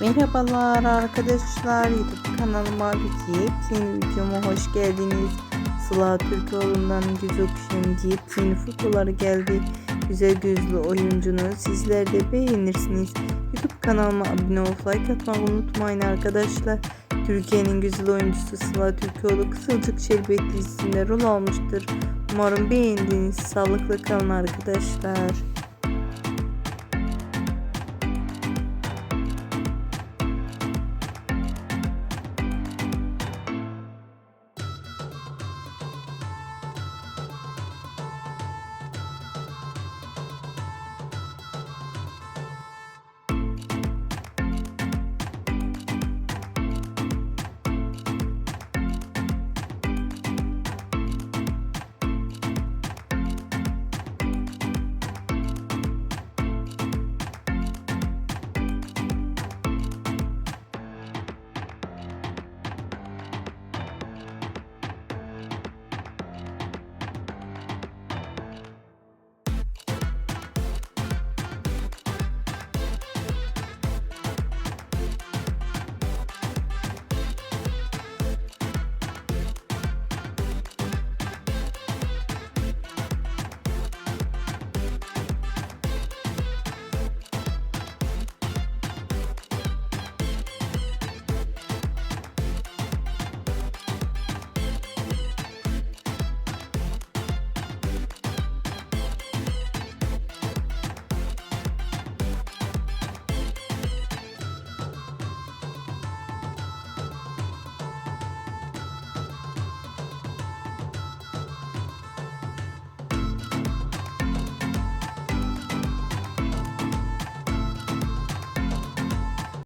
Merhabalar arkadaşlar YouTube kanalıma bir yeni videoma hoş geldiniz. Sıla Türkoğlu'ndan Güzel Kuş'un yeni fotoğrafları geldi. Güzel gözlü oyuncunu sizler de beğenirsiniz. YouTube kanalıma abone olup like atmayı unutmayın arkadaşlar. Türkiye'nin güzel oyuncusu Sıla Türkoğlu Kısılcık Şerbet dizisinde rol almıştır. Umarım beğendiğiniz sağlıklı kalın arkadaşlar.